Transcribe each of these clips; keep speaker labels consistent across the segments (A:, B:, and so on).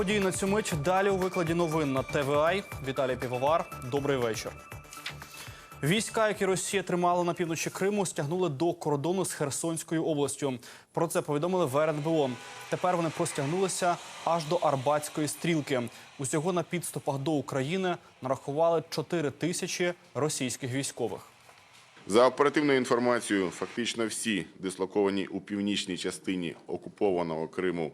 A: Події на цю мить далі у викладі новин на ТВА. Віталій Півовар. Добрий вечір. Війська, які Росія тримала на півночі Криму, стягнули до кордону з Херсонською областю. Про це повідомили в РНБО. Тепер вони простягнулися аж до Арбатської стрілки. Усього на підступах до України нарахували 4 тисячі російських військових.
B: За оперативною інформацією, фактично всі дислоковані у північній частині окупованого Криму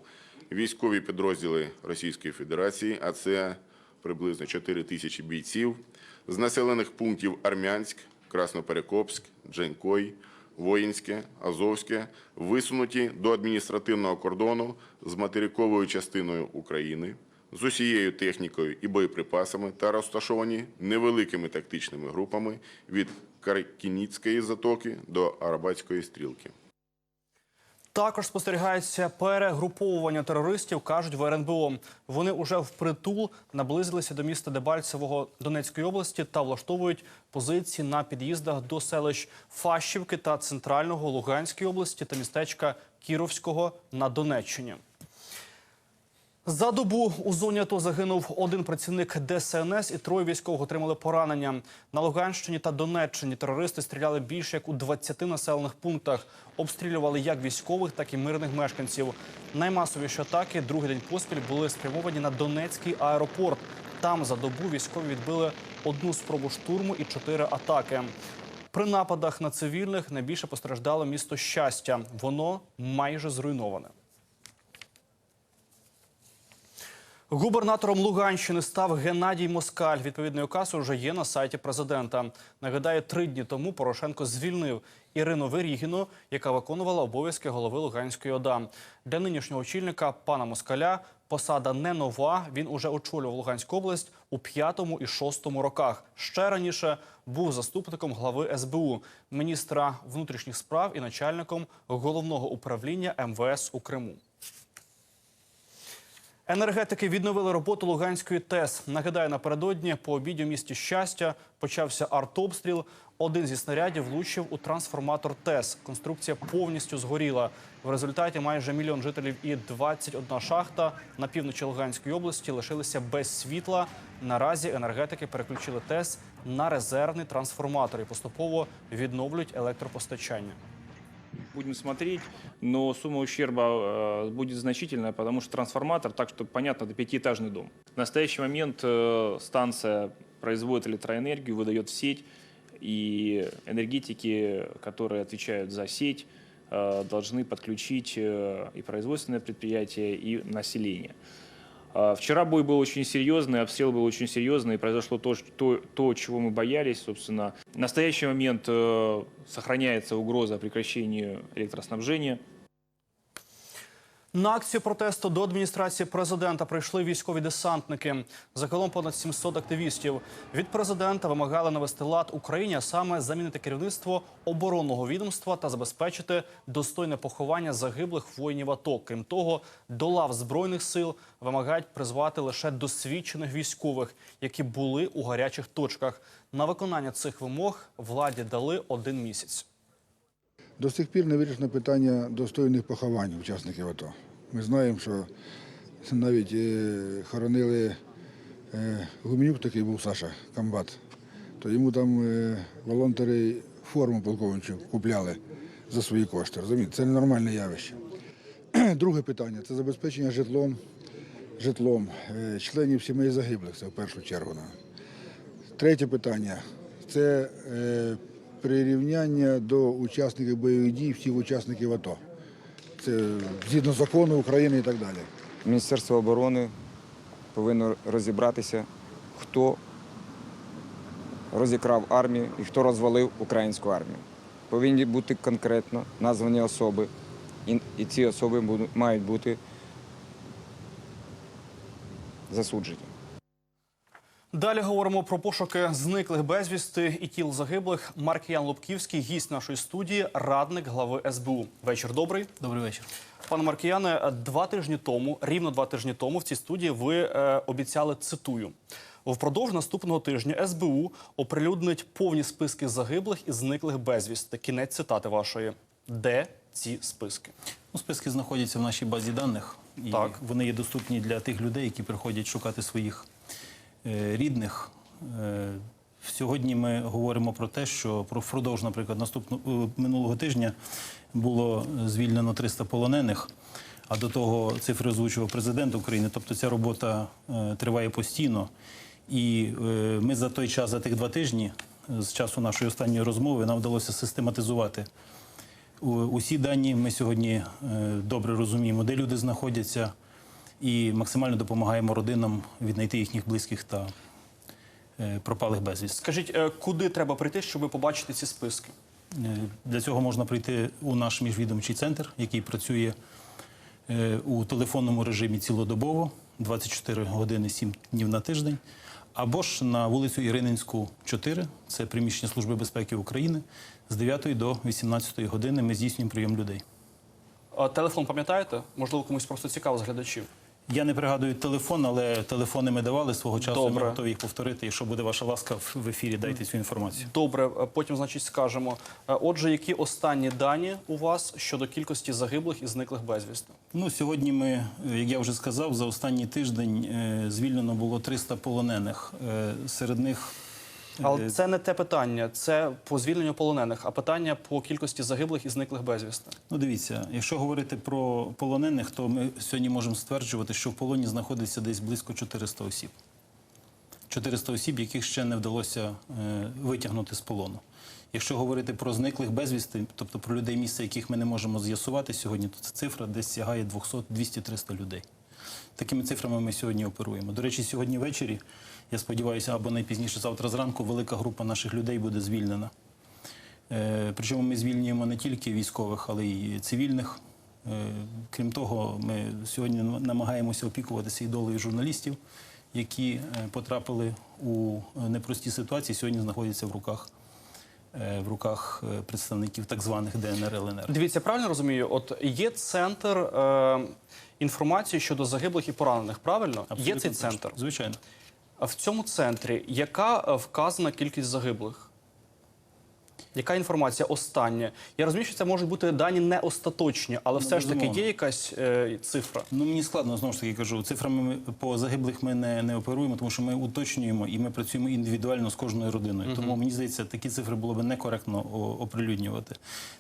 B: військові підрозділи Російської Федерації, а це приблизно 4 тисячі бійців, з населених пунктів Армянськ, Красноперекопськ, Джанькой, Воїнське, Азовське, висунуті до адміністративного кордону з материковою частиною України, з усією технікою і боєприпасами та розташовані невеликими тактичними групами від Каркініцької затоки до Арабатської стрілки.
A: Також спостерігається перегруповування терористів, кажуть в РНБО. Вони уже впритул наблизилися до міста Дебальцевого Донецької області та влаштовують позиції на під'їздах до селищ Фащівки та центрального Луганської області та містечка Кіровського на Донеччині. За добу у зоні АТО загинув один працівник ДСНС і троє військових отримали поранення. На Луганщині та Донеччині терористи стріляли більше як у 20 населених пунктах. Обстрілювали як військових, так і мирних мешканців. Наймасовіші атаки другий день поспіль були спрямовані на Донецький аеропорт. Там за добу військові відбили одну спробу штурму і чотири атаки. При нападах на цивільних найбільше постраждало місто щастя. Воно майже зруйноване. Губернатором Луганщини став Геннадій Москаль. Відповідний указ уже є на сайті президента. Нагадаю, три дні тому Порошенко звільнив Ірину Верігіну, яка виконувала обов'язки голови Луганської ОДА. Для нинішнього очільника пана Москаля посада не нова. Він уже очолював Луганську область у п'ятому і шостому роках. Ще раніше був заступником глави СБУ, міністра внутрішніх справ і начальником головного управління МВС у Криму. Енергетики відновили роботу Луганської ТЕС. Нагадаю, напередодні по обіді в місті щастя почався артобстріл. Один зі снарядів влучив у трансформатор ТЕС. Конструкція повністю згоріла. В результаті майже мільйон жителів і 21 шахта на півночі Луганської області лишилися без світла. Наразі енергетики переключили ТЕС на резервний трансформатор і поступово відновлюють електропостачання
C: Будем смотреть, но сумма ущерба э, будет значительная, потому что трансформатор, так что понятно, это пятиэтажный дом. В настоящий момент э, станция производит электроэнергию, выдает в сеть, и энергетики, которые отвечают за сеть, э, должны подключить э, и производственное предприятие, и население. А, Вчера бой был очень серьезный, обстрел был очень серьезный, и произошло то, то, то, чего мы боялись, собственно. В настоящий момент э, сохраняется угроза прекращению электроснабжения.
A: На акцію протесту до адміністрації президента прийшли військові десантники. Загалом понад 700 активістів. Від президента вимагали навести лад Україні, а саме замінити керівництво оборонного відомства та забезпечити достойне поховання загиблих воїнів АТО. Крім того, до лав збройних сил вимагають призвати лише досвідчених військових, які були у гарячих точках. На виконання цих вимог владі дали один місяць.
D: До сих пір не вирішено питання достойних поховань учасників АТО. Ми знаємо, що навіть е, хоронили е, Гуменюк, такий був Саша Камбат, то йому там е, волонтери форму полковничу купляли за свої кошти. Розумієте, це ненормальне явище. Друге питання це забезпечення житлом, житлом членів сімей загиблих, це в першу чергу. Третє питання це прирівняння до учасників бойових дій, всіх учасників АТО. Це згідно закону України і так далі.
E: Міністерство оборони повинно розібратися, хто розікрав армію і хто розвалив українську армію. Повинні бути конкретно названі особи, і ці особи мають бути засуджені.
A: Далі говоримо про пошуки зниклих безвісти і тіл загиблих. Маркіян Лубківський, гість нашої студії, радник глави СБУ. Вечір добрий.
F: Добрий вечір.
A: Пане Маркіяне, два тижні тому, рівно два тижні тому, в цій студії ви е, обіцяли цитую. Впродовж наступного тижня СБУ оприлюднить повні списки загиблих і зниклих безвісти. Кінець цитати вашої. Де ці списки?
F: Ну, списки знаходяться в нашій базі даних. І
A: Так.
F: вони є доступні для тих людей, які приходять шукати своїх рідних. Е, Сьогодні ми говоримо про те, що про впродовж, наприклад, наступного минулого тижня було звільнено 300 полонених. А до того цифри озвучував президент України. Тобто ця робота е, триває постійно. І е, ми за той час, за тих два тижні, е, з часу нашої останньої розмови, нам вдалося систематизувати усі дані. Ми сьогодні е, добре розуміємо, де люди знаходяться, і максимально допомагаємо родинам віднайти їхніх близьких та е, пропалих безвісти.
A: Скажіть, е, куди треба прийти, щоб побачити ці списки?
F: Е, Для цього можна прийти у наш міжвідомчий центр, який працює у телефонному режимі цілодобово, 24 години 7 днів на тиждень, або ж на вулицю Ірининську, 4, це приміщення Служби безпеки України, з 9 до 18 години ми здійснюємо прийом людей.
A: А телефон пам'ятаєте? Можливо, комусь просто цікаво з глядачів.
F: Я не пригадую телефон, але телефони ми давали свого часу.
A: Добре.
F: Ми готові їх повторити. Якщо буде ваша ласка в- ефірі, дайте цю інформацію.
A: Добре, е, потім, значить, скажемо. Е, Отже, які останні дані у вас щодо кількості загиблих і зниклих безвісти?
F: Ну сьогодні ми, е, як я вже сказав, за останній тиждень звільнено було 300 полонених. Серед них
A: Але це не те питання, це по звільненню полонених, а питання по кількості загиблих і зниклих безвісти.
F: Ну, дивіться, якщо говорити про полонених, то ми сьогодні можемо стверджувати, що в полоні знаходиться десь близько 400 осіб. 400 осіб, яких ще не вдалося е, витягнути з полону. Якщо говорити про зниклих безвісти, тобто про людей місця, яких ми не можемо з'ясувати сьогодні, то ця цифра десь сягає 200, 200-300 людей. Такими цифрами ми сьогодні оперуємо. До речі, сьогодні ввечері, я сподіваюся, або найпізніше завтра зранку, велика група наших людей буде звільнена. Е, Причому ми звільнюємо не тільки військових, але й цивільних. Е, Крім того, ми сьогодні намагаємося опікуватися і долею журналістів, які е, потрапили у непрості ситуації, сьогодні знаходяться в руках, в руках представників так званих ДНР ЛНР.
A: Дивіться, правильно розумію? От є центр е, інформації щодо загиблих і поранених. Правильно? є цей
F: точно.
A: центр.
F: Звичайно.
A: В цьому центрі яка е, вказана кількість загиблих? Яка інформація остання? Я розумію, що це можуть бути дані не остаточні, але все ж таки є якась е, цифра.
F: Ну мені складно знову ж таки кажу. Цифрами по загиблих ми не, не оперуємо, тому що ми уточнюємо і ми працюємо індивідуально з кожною родиною. Тому мені здається, такі цифри було б некоректно оприлюднювати.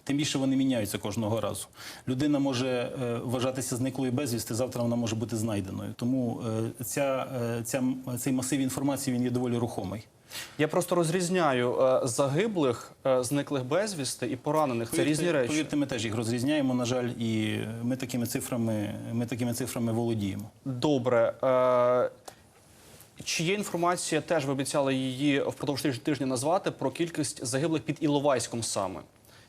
F: Тим більше вони міняються кожного разу. Людина може е, вважатися зниклою безвісти, завтра вона може бути знайденою. Тому е, ця, е, ця цей масив інформації він є доволі рухомий.
A: Я просто розрізняю е, загиблих, е, зниклих безвісти і поранених. Це різні речі.
F: Повірте, ми теж їх розрізняємо, на жаль, і ми такими цифрами, ми такими цифрами володіємо.
A: Добре. Е, чи є інформація, теж ви обіцяли її впродовж тиж- тижня назвати про кількість загиблих під Іловайськом саме?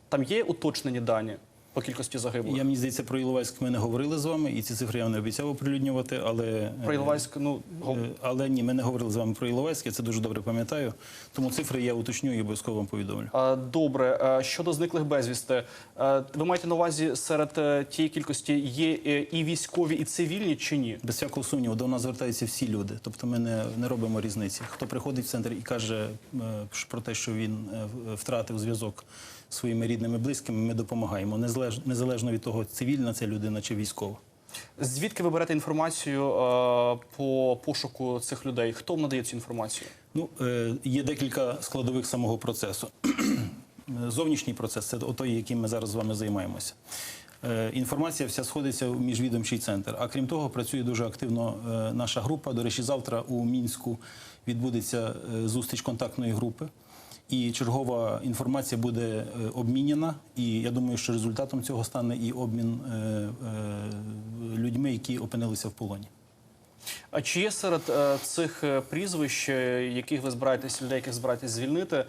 A: Там є уточнені дані по кількості загиблих?
F: Я мені здається, про Іловайськ ми не говорили з вами, і ці цифри я не обіцяв оприлюднювати, але
A: Про Іловайськ, ну,
F: Е, Але ні, ми не говорили з вами про Іловайськ, я це дуже добре пам'ятаю. Тому цифри я уточню і обов'язково вам повідомлю.
A: Е, Добре, Е, щодо зниклих безвісти, е, ви маєте на увазі серед е, тієї кількості є е, і військові, і цивільні чи ні?
F: Без всякого сумніву, до нас звертаються всі люди. Тобто ми не, не робимо різниці. Хто приходить в центр і каже е, про те, що він е, втратив зв'язок своїми рідними близькими, ми допомагаємо. Незалеж- Незалежно від того, цивільна це людина чи військова.
A: Звідки ви берете інформацію е, по пошуку цих людей? Хто вам надає цю інформацію?
F: Ну, е, є декілька складових самого процесу. Зовнішній процес це той, яким ми зараз з вами займаємося. Е, Інформація вся сходиться в міжвідомчий центр. А крім того, працює дуже активно е, наша група. До речі, завтра у мінську відбудеться е, зустріч контактної групи. І чергова інформація буде обмінена, обміняна. І я думаю, що результатом цього стане і обмін е, е, людьми, які опинилися в полоні.
A: А чи є серед е, цих е, прізвищ, е, яких ви збираєтесь людей, яких збираєтесь звільнити, е,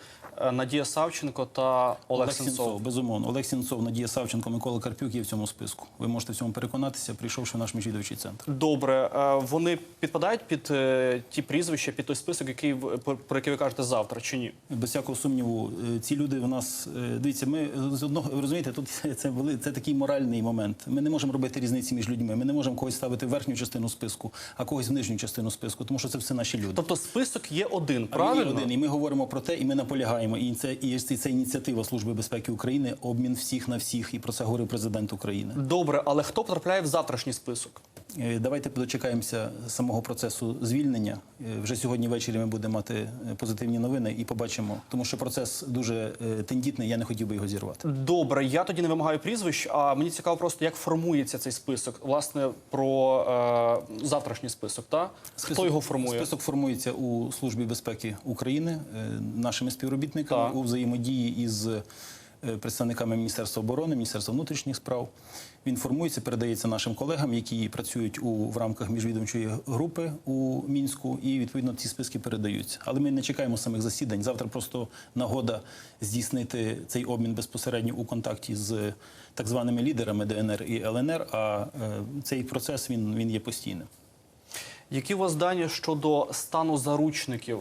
A: Надія Савченко та Олег, Сенцов?
F: безумовно. Олег Сенцов, Надія Савченко, Микола Карпюк є в цьому списку. Ви можете в цьому переконатися, прийшовши в наш міжвідовчий центр.
A: Добре, е, вони підпадають під е, ті прізвища, під той список, який про який ви кажете завтра, чи ні?
F: Без всякого сумніву, е, ці люди в нас е, дивіться. Ми з одного ви розумієте, тут це вели- це такий моральний момент. Ми не можемо робити різниці між людьми. Ми не можемо когось ставити в верхню частину списку, а когось в нижню частину списку, тому що це все наші люди.
A: Тобто список є один,
F: А є один, і ми говоримо про те, і ми наполягаємо. І це і це, ініціатива Служби безпеки України, обмін всіх на всіх, і про це говорив президент України.
A: Добре, але хто потрапляє в завтрашній список?
F: Е, Давайте дочекаємося самого процесу звільнення. Е, Вже сьогодні ввечері ми будемо мати е, позитивні новини і побачимо, тому що процес дуже тендітний. Я не хотів би його зірвати.
A: Добре, я тоді не вимагаю прізвищ, а мені цікаво просто, як формується цей список. Власне, про е, завтрашній список. Та? Хто його формує?
F: Список формується у Службі безпеки України нашими співробітниками
A: Так.
F: у взаємодії із е, представниками Міністерства оборони, Міністерства внутрішніх справ. Він формується, передається нашим колегам, які працюють у в рамках міжвідомчої групи у мінську, і відповідно ці списки передаються. Але ми не чекаємо самих засідань. Завтра просто нагода здійснити цей обмін безпосередньо у контакті з так званими лідерами ДНР і ЛНР. А е, цей процес він, він є постійним.
A: Які у вас дані щодо стану заручників?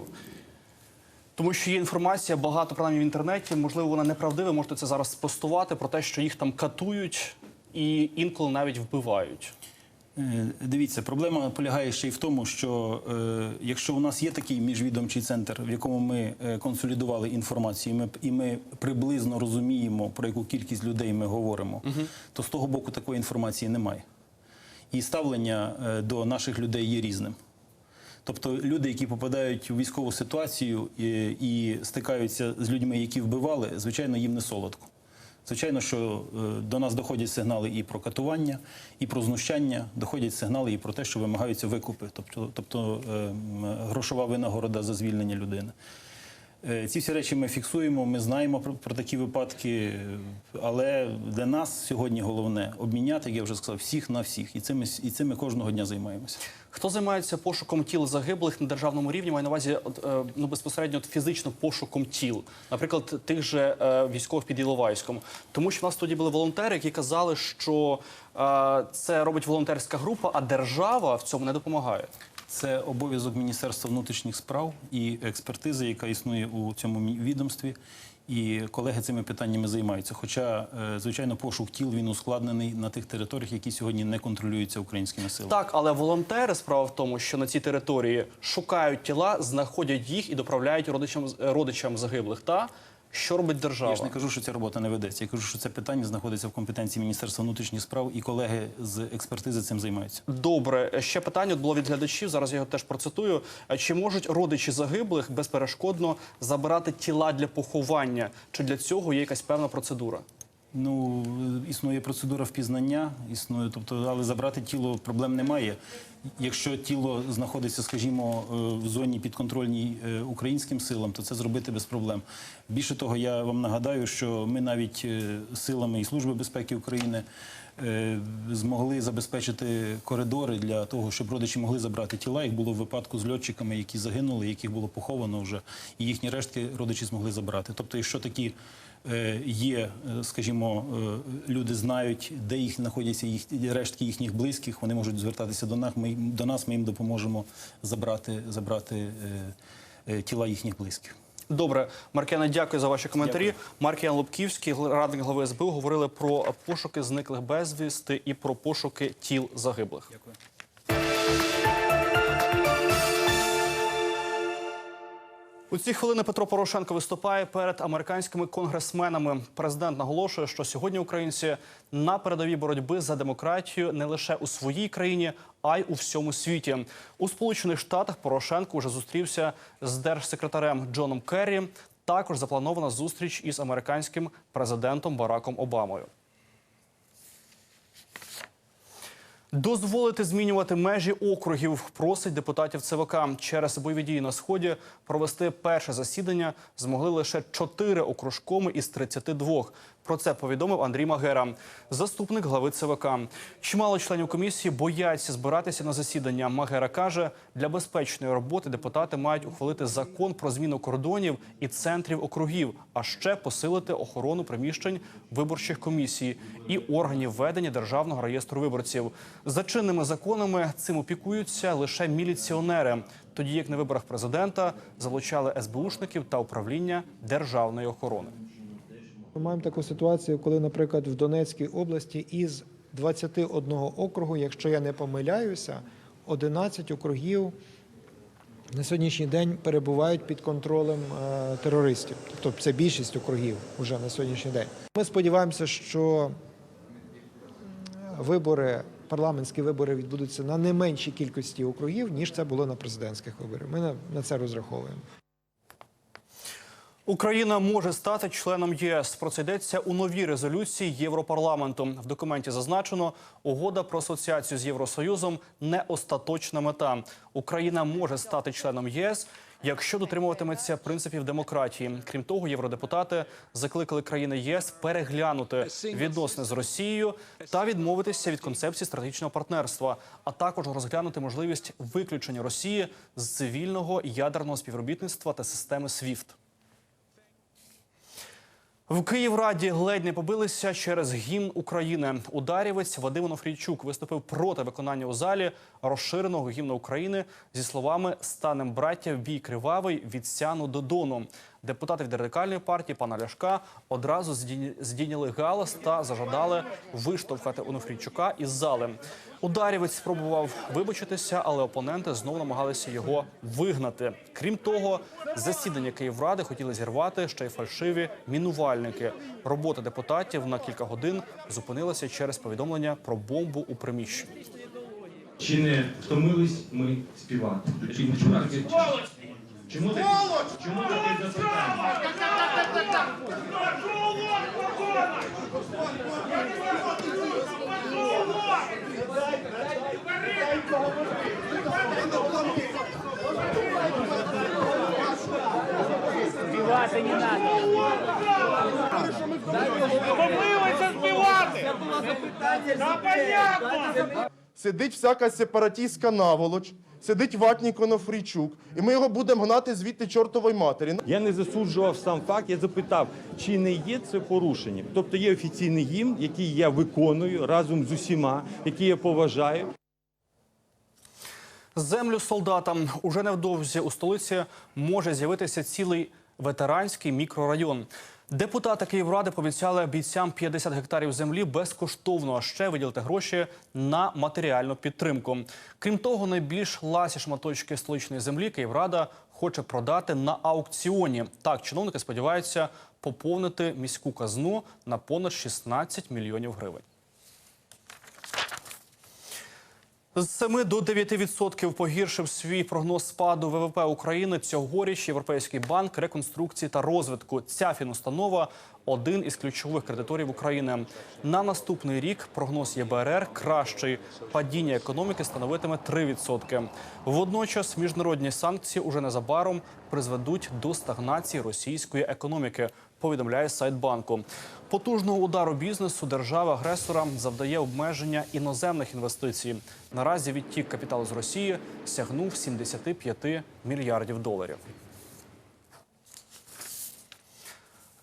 A: Тому що є інформація багато принаймні в інтернеті. Можливо, вона неправдива. Можете це зараз спростувати про те, що їх там катують і інколи навіть вбивають.
F: Е, Дивіться, проблема полягає ще й в тому, що е, якщо у нас є такий міжвідомчий центр, в якому ми е, консолідували інформацію, і ми, і ми приблизно розуміємо, про яку кількість людей ми говоримо, то з того боку такої інформації немає. І ставлення е, до наших людей є різним. Тобто люди, які попадають у військову ситуацію і, і стикаються з людьми, які вбивали, звичайно, їм не солодко. Звичайно, що е, до нас доходять сигнали і про катування, і про знущання, доходять сигнали і про те, що вимагаються викупи, тобто, тобто е, грошова винагорода за звільнення людини. Е, Ці всі речі ми фіксуємо, ми знаємо про, про такі випадки, але для нас сьогодні головне обміняти, як я вже сказав, всіх на всіх. І цим, і цим ми кожного дня займаємося.
A: Хто займається пошуком тіл загиблих на державному рівні? Маю на увазі е, ну, безпосередньо фізично пошуком тіл, наприклад, тих же е, військових під Іловайськом. Тому що в нас тоді були волонтери, які казали, що це робить волонтерська група, а держава в цьому не допомагає.
F: Це обов'язок Міністерства внутрішніх справ і експертизи, яка існує у цьому відомстві. І колеги цими питаннями займаються. Хоча, е, звичайно, пошук тіл він ускладнений на тих територіях, які сьогодні не контролюються українськими силами.
A: Так, але волонтери справа в тому, що на цій території шукають тіла, знаходять їх і доправляють родичам родичам загиблих. Та що робить держава?
F: Я ж не кажу, що ця робота не ведеться. Я кажу, що це питання знаходиться в компетенції Міністерства внутрішніх справ, і колеги з експертизи цим займаються.
A: Добре, ще питання було від глядачів. Зараз я його теж процитую. Чи можуть родичі загиблих безперешкодно забирати тіла для поховання? Чи для цього є якась певна процедура?
F: Ну, існує процедура впізнання, існує, тобто, але забрати тіло проблем немає. Якщо тіло знаходиться, скажімо, е, в зоні підконтрольній е, українським силам, то це зробити без проблем. Більше того, я вам нагадаю, що ми навіть е, силами і Служби безпеки України змогли забезпечити коридори для того, щоб родичі могли забрати тіла. Їх було в випадку з льотчиками, які загинули, яких було поховано вже, і їхні рештки родичі змогли забрати. Тобто, якщо такі є, е, скажімо, е, люди знають, де їх знаходяться їх рештки їхніх близьких, вони можуть звертатися до нас. Ми до нас ми їм допоможемо забрати, забрати е, е, тіла їхніх близьких.
A: Добре, Маркіяна, дякую за ваші коментарі.
F: Дякую.
A: Маркіян Лубківський, гл- радник глави СБУ, говорили про пошуки зниклих безвісти і про пошуки тіл загиблих.
F: Дякую.
A: У ці хвилини Петро Порошенко виступає перед американськими конгресменами. Президент наголошує, що сьогодні українці на передовій боротьби за демократію не лише у своїй країні, а й у всьому світі. У Сполучених Штатах Порошенко вже зустрівся з держсекретарем Джоном Керрі. Також запланована зустріч із американським президентом Бараком Обамою. Дозволити змінювати межі округів просить депутатів ЦВК. Через бойові дії на сході провести перше засідання змогли лише чотири окружкоми із 32. Про це повідомив Андрій Магера, заступник глави ЦВК. Чимало членів комісії бояться збиратися на засідання. Магера каже, для безпечної роботи депутати мають ухвалити закон про зміну кордонів і центрів округів, а ще посилити охорону приміщень виборчих комісій і органів ведення державного реєстру виборців. За чинними законами цим опікуються лише міліціонери, тоді як на виборах президента залучали СБУшників та управління державної охорони.
G: Ми маємо таку ситуацію, коли, наприклад, в Донецькій області із 21 округу, якщо я не помиляюся, 11 округів на сьогоднішній день перебувають під контролем е, терористів. Тобто це більшість округів вже на сьогоднішній день. Ми сподіваємося, що вибори парламентські вибори відбудуться на не меншій кількості округів, ніж це було на президентських виборах. Ми на, на це розраховуємо.
A: Україна може стати членом ЄС. Про це йдеться у новій резолюції Європарламенту. В документі зазначено, угода про асоціацію з Євросоюзом не остаточна мета. Україна може стати членом ЄС, якщо дотримуватиметься принципів демократії. Крім того, євродепутати закликали країни ЄС переглянути відносини з Росією та відмовитися від концепції стратегічного партнерства, а також розглянути можливість виключення Росії з цивільного ядерного співробітництва та системи SWIFT. В Київраді ледь не побилися через гімн України. Ударівець Вадим Онофрійчук виступив проти виконання у залі розширеного гімну України зі словами «Станем браття бій кривавий від сяну до дону». Депутати від радикальної партії пана Ляшка одразу здійняли галас та зажадали виштовхати Онофрійчука із зали. Ударівець спробував вибачитися, але опоненти знову намагалися його вигнати. Крім того, засідання Київради хотіли зірвати ще й фальшиві мінувальники. Робота депутатів на кілька годин зупинилася через повідомлення про бомбу у приміщенні.
H: Чи не втомились ми співати? Чому, чому таке? Чому таке? Чому таке запитання?
I: Сидить всяка сепаратістська наволоч, сидить ватній Конофрійчук, і ми його будемо гнати звідти чортової матері.
J: Я не засуджував сам факт, я запитав, чи не є це порушенням. Тобто є офіційний гімн, який я виконую разом з усіма, який я поважаю.
A: Землю солдатам уже невдовзі у столиці може з'явитися цілий ветеранський мікрорайон. Депутати Київради пообіцяли бійцям 50 гектарів землі безкоштовно, а ще виділити гроші на матеріальну підтримку. Крім того, найбільш ласі шматочки столичної землі Київрада хоче продати на аукціоні. Так, чиновники сподіваються поповнити міську казну на понад 16 мільйонів гривень. З 7 до 9% погіршив свій прогноз спаду ВВП України цьогоріч Європейський банк реконструкції та розвитку. Ця фінустанова один із ключових кредиторів України. На наступний рік прогноз ЄБРР кращий. Падіння економіки становитиме 3%. Водночас міжнародні санкції уже незабаром призведуть до стагнації російської економіки. Повідомляє сайт банку. Потужного удару бізнесу держава-агресора завдає обмеження іноземних інвестицій. Наразі відтік капіталу з Росії сягнув 75 мільярдів доларів.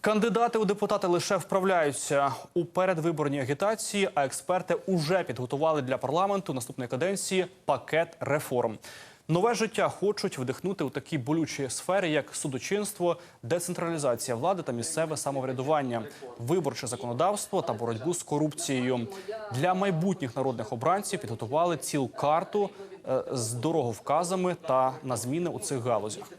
A: Кандидати у депутати лише вправляються у передвиборній агітації, а експерти уже підготували для парламенту наступної каденції пакет реформ. Нове життя хочуть вдихнути у такі болючі сфери, як судочинство, децентралізація влади та місцеве самоврядування, виборче законодавство та боротьбу з корупцією. Для майбутніх народних обранців підготували цілу карту е, з дороговказами та на зміни у цих галузях.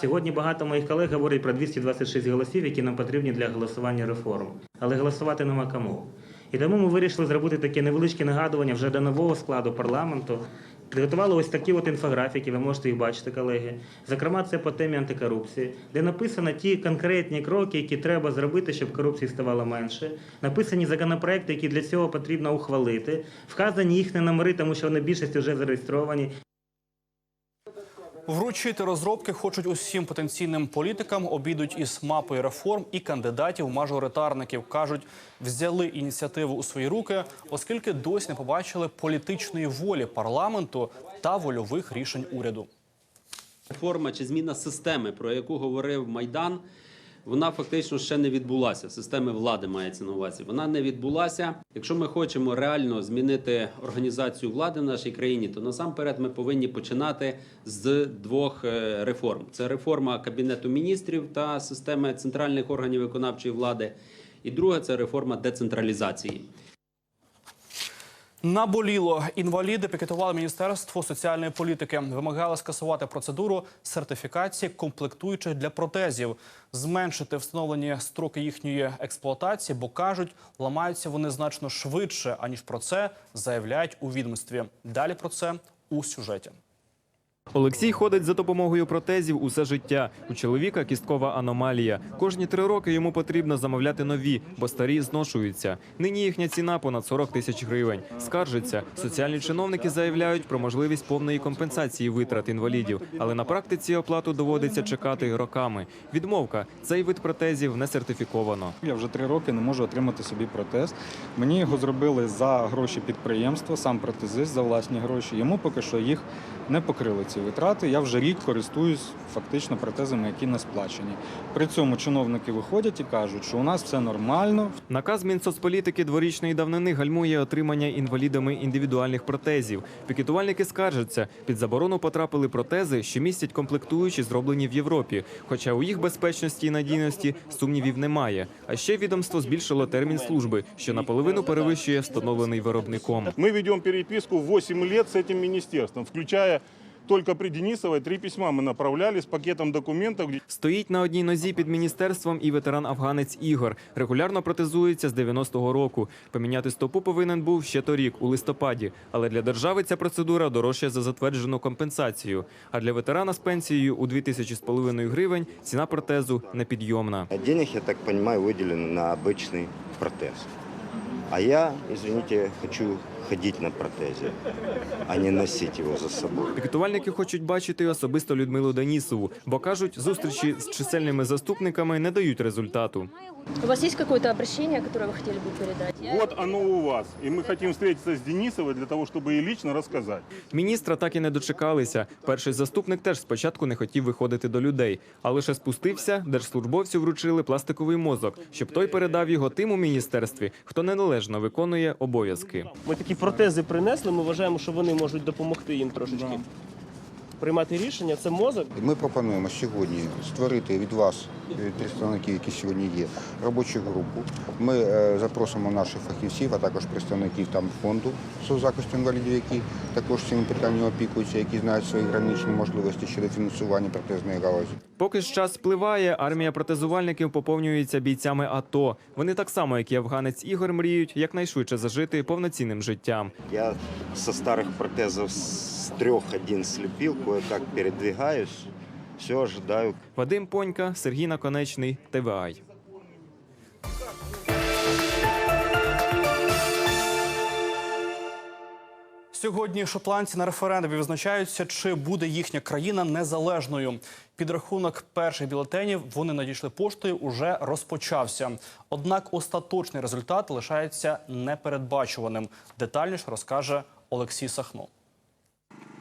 K: Сьогодні багато моїх колег говорять про 226 голосів, які нам потрібні для голосування реформ. Але голосувати нема кому. І тому ми вирішили зробити таке невеличке нагадування вже до нового складу парламенту. Підготували ось такі от інфографіки, ви можете їх бачити, колеги. Зокрема, це по темі антикорупції, де написано ті конкретні кроки, які треба зробити, щоб корупції ставало менше. Написані законопроекти, які для цього потрібно ухвалити. Вказані їхні номери, тому що вони більшість вже зареєстровані.
A: Вручити розробки хочуть усім потенційним політикам. Обійдуть із мапою реформ і кандидатів-мажоритарників. кажуть, взяли ініціативу у свої руки, оскільки досі не побачили політичної волі парламенту та вольових рішень уряду.
L: Реформа чи зміна системи, про яку говорив Майдан, вона фактично ще не відбулася. Системи влади мається на увазі. Вона не відбулася. Якщо ми хочемо реально змінити організацію влади в нашій країні, то насамперед ми повинні починати з двох е, реформ: це реформа кабінету міністрів та системи центральних органів виконавчої влади. І друге це реформа децентралізації.
A: Наболіло. Інваліди пікетували Міністерство соціальної політики. Вимагали скасувати процедуру сертифікації комплектуючих для протезів, зменшити встановлені строки їхньої експлуатації, бо кажуть, ламаються вони значно швидше, аніж про це заявляють у відомстві. Далі про це у сюжеті.
M: Олексій ходить за допомогою протезів усе життя. У чоловіка кісткова аномалія. Кожні три роки йому потрібно замовляти нові, бо старі зношуються. Нині їхня ціна понад 40 тисяч гривень. Скаржиться. Соціальні чиновники заявляють про можливість повної компенсації витрат інвалідів, але на практиці оплату доводиться чекати роками. Відмовка цей вид протезів не сертифіковано.
N: Я вже три роки не можу отримати собі протез. Мені його зробили за гроші підприємства, сам протезист за власні гроші. Йому поки що їх не покрили ці витрати. Я вже рік користуюсь фактично протезами, які не сплачені. При цьому чиновники виходять і кажуть, що у нас все нормально,
M: Наказ Мінсоцполітики дворічної давнини гальмує отримання інвалідами індивідуальних протезів. Пікетувальники скаржаться, під заборону потрапили протези, що містять комплектуючі, зроблені в Європі. Хоча у їх безпечності і надійності сумнівів немає. А ще відомство збільшило термін служби, що наполовину перевищує встановлений виробником.
O: Мы ведем переписку 8 лет с этим министерством, включая только при Денисовой три письма мы направляли с пакетом документов, где
M: Стоїть на одній нозі під міністерством і ветеран-афганець Ігор. Регулярно протезується з 90-го року. Поміняти стопу повинен був ще торік, у листопаді. Але для держави ця процедура дорожча за затверджену компенсацію. А для ветерана з пенсією у 2000 з половиною гривень ціна протезу непідйомна.
P: Денег, я так понимаю, выделено на обычный протез. А я, извините, хочу ходить на протезе, а не носить его за собой.
M: Пікетувальники хочуть бачити особисто Людмилу Денісову, бо кажуть, зустрічі з чисельними заступниками не дають результату.
Q: У вас есть какое-то обращение, которое вы хотели бы передать?
O: вот оно у вас. И мы хотим встретиться с Денисовой для того, чтобы ей лично рассказать.
M: Міністра так і не дочекалися. Перший заступник теж спочатку не хотів виходити до людей, а лише спустився, держслужбовцю вручили пластиковий мозок, щоб той передав його тим у міністерстві, хто неналежно виконує обов'язки.
H: Ми такі протези принесли, ми вважаємо, що вони можуть допомогти їм трошечки. Приймати рішення, це мозок.
D: Ми пропонуємо сьогодні створити від вас, від представників, які сьогодні є, робочу групу. Ми е, запросимо наших фахівців, а також представників там фонду соцзахисту інвалідів, які також цими питаннями опікуються, які знають свої граничні можливості щодо фінансування протезної галузі.
M: Поки ж час спливає, армія протезувальників поповнюється бійцями АТО. Вони так само, як і афганець Ігор, мріють якнайшвидше зажити повноцінним життям.
P: Я со старых протезов с трех один слепил, кое-как передвигаюсь, все ожидаю,
M: Вадим Понька, Сергій Наконечний, ТВАЙ.
A: Сьогодні шотландці на референдумі визначаються, чи буде їхня країна незалежною. Підрахунок перших бюлетенів вони надійшли поштою. Уже розпочався. Однак остаточний результат лишається непередбачуваним. Детальніше розкаже Олексій Сахно.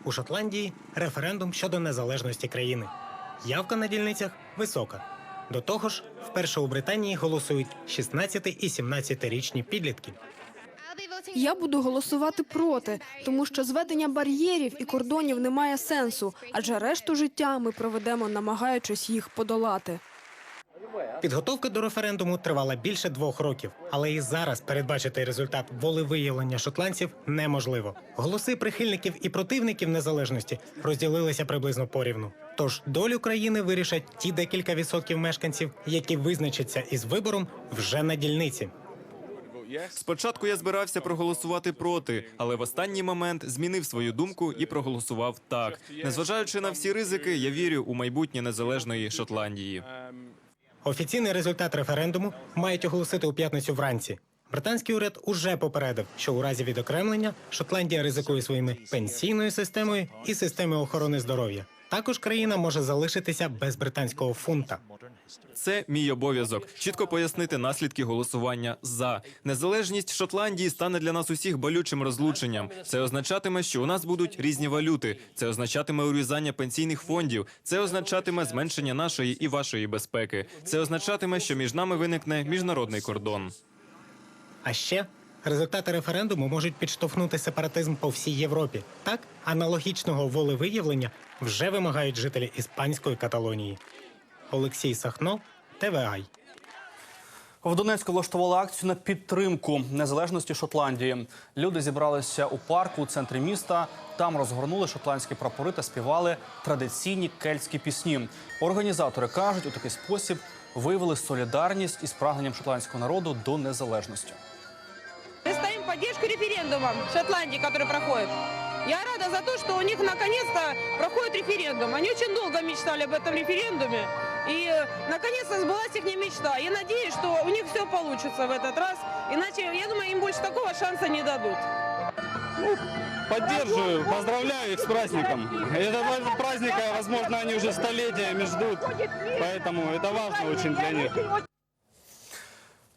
G: У Шотландії референдум щодо незалежності країни. Явка на дільницях висока. До того ж, вперше у Британії голосують 16 і 17-річні підлітки.
Q: Я буду голосувати проти, тому що зведення бар'єрів і кордонів не має сенсу, адже решту життя ми проведемо, намагаючись їх подолати.
G: Підготовка до референдуму тривала більше двох років, але і зараз передбачити результат волевиявлення шотландців неможливо. Голоси прихильників і противників незалежності розділилися приблизно порівну. Тож долю країни вирішать ті декілька відсотків мешканців, які визначаться із вибором вже на дільниці.
M: Спочатку я збирався проголосувати проти, але в останній момент змінив свою думку і проголосував так. Незважаючи на всі ризики, я вірю у майбутнє незалежної Шотландії.
G: Офіційний результат референдуму мають оголосити у п'ятницю вранці. Британський уряд уже попередив, що у разі відокремлення Шотландія ризикує своїми пенсійною системою і системою охорони здоров'я. Також країна може залишитися без британського фунта.
M: Це мій обов'язок чітко пояснити наслідки голосування за незалежність Шотландії стане для нас усіх болючим розлученням. Це означатиме, що у нас будуть різні валюти. Це означатиме урізання пенсійних фондів. Це означатиме зменшення нашої і вашої безпеки. Це означатиме, що між нами виникне міжнародний кордон.
G: А ще результати референдуму можуть підштовхнути сепаратизм по всій Європі. Так, аналогічного волевиявлення вже вимагають жителі іспанської Каталонії. Олексій Сахно, ТВАЙ.
A: В Донецьку влаштували акцію на підтримку незалежності Шотландії. Люди зібралися у парку у центрі міста. Там розгорнули шотландські прапори та співали традиційні кельтські пісні. Організатори кажуть, у такий спосіб виявили солідарність із прагненням шотландського народу до незалежності.
R: Мы стоим в поддержку референдума в Шотландии, который проходит. Я рада за то, что у них наконец-то проходит референдум. Они очень долго мечтали об этом референдуме. И э, наконец-то сбылась их мечта. Я надеюсь, что у них все получится в этот раз. Иначе, я думаю, им больше такого шанса не дадут.
S: Поддерживаю, поздравляю их с праздником. Этот праздник, возможно, они уже столетиями ждут, поэтому это важно очень для них.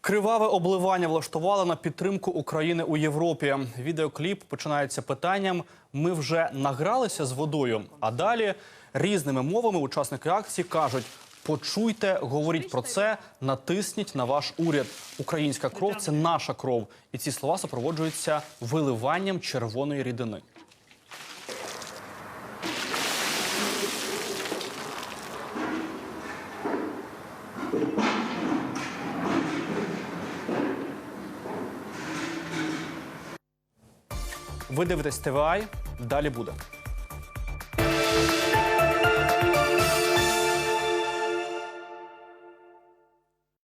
A: Криваве обливання влаштували на підтримку України у Європі. Відеокліп починається питанням: ми вже награлися з водою. А далі різними мовами учасники акції кажуть: почуйте, говоріть про це, натисніть на ваш уряд. Українська кров це наша кров. І ці слова супроводжуються виливанням червоної рідини. Ви дивитесь ТВА. Далі буде.